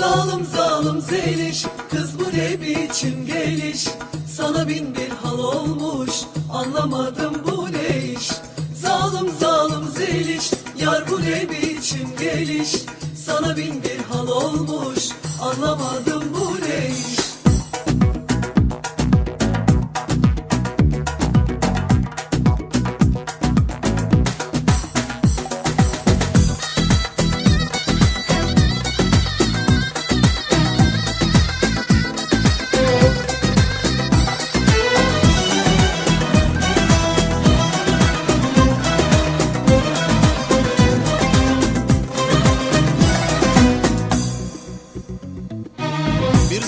Zalim zalim zeliş Kız bu ne biçim geliş? Sana bin bir hal olmuş Anlamadım bu ne iş? Zalim zalim zeliş Yar bu ne biçim geliş? Sana bin bir hal olmuş Anlamadım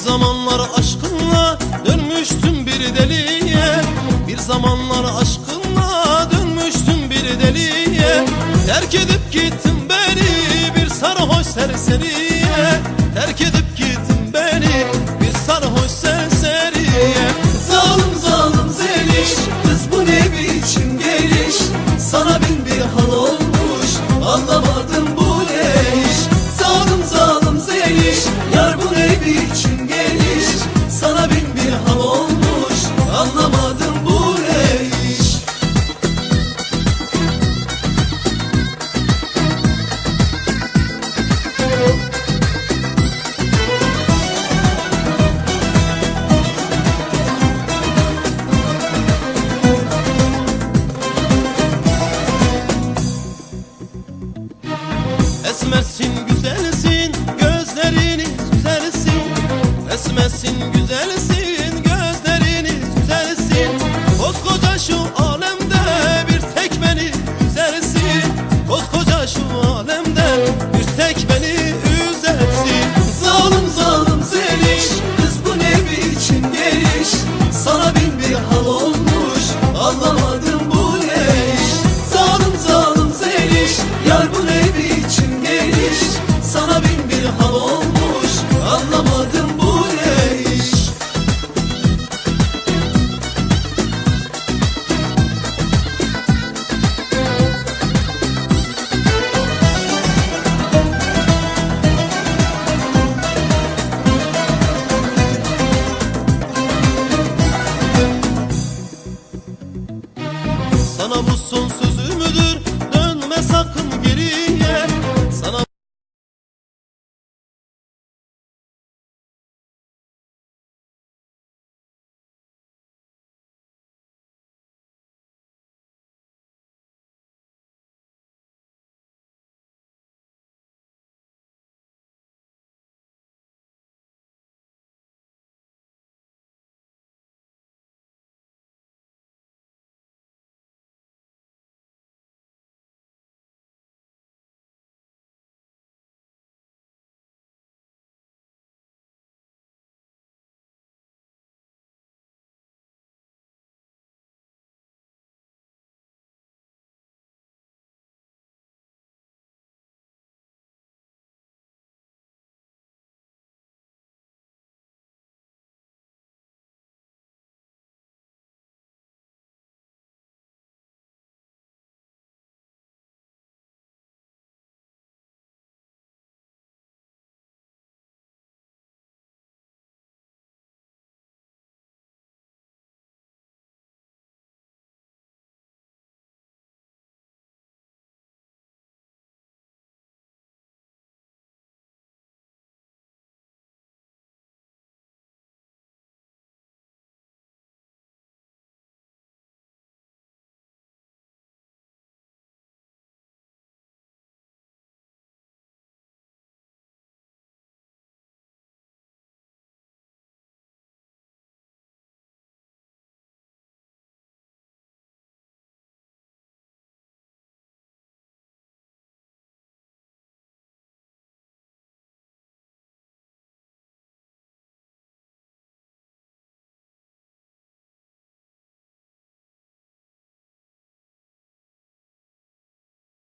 zamanlar aşkınla dönmüştüm bir deliye. Bir zamanlar aşkınla dönmüştüm bir deliye. Terk edip gittin beni bir sarhoş serseriye. Terk edip gittin beni bir sarhoş serseriye. Zalim zalim zeliş Kız bu ne biçim geliş? Sana bin bir hal olmuş Anlamadım Gelmesin Sana bu son sözümüdür Dönme sakın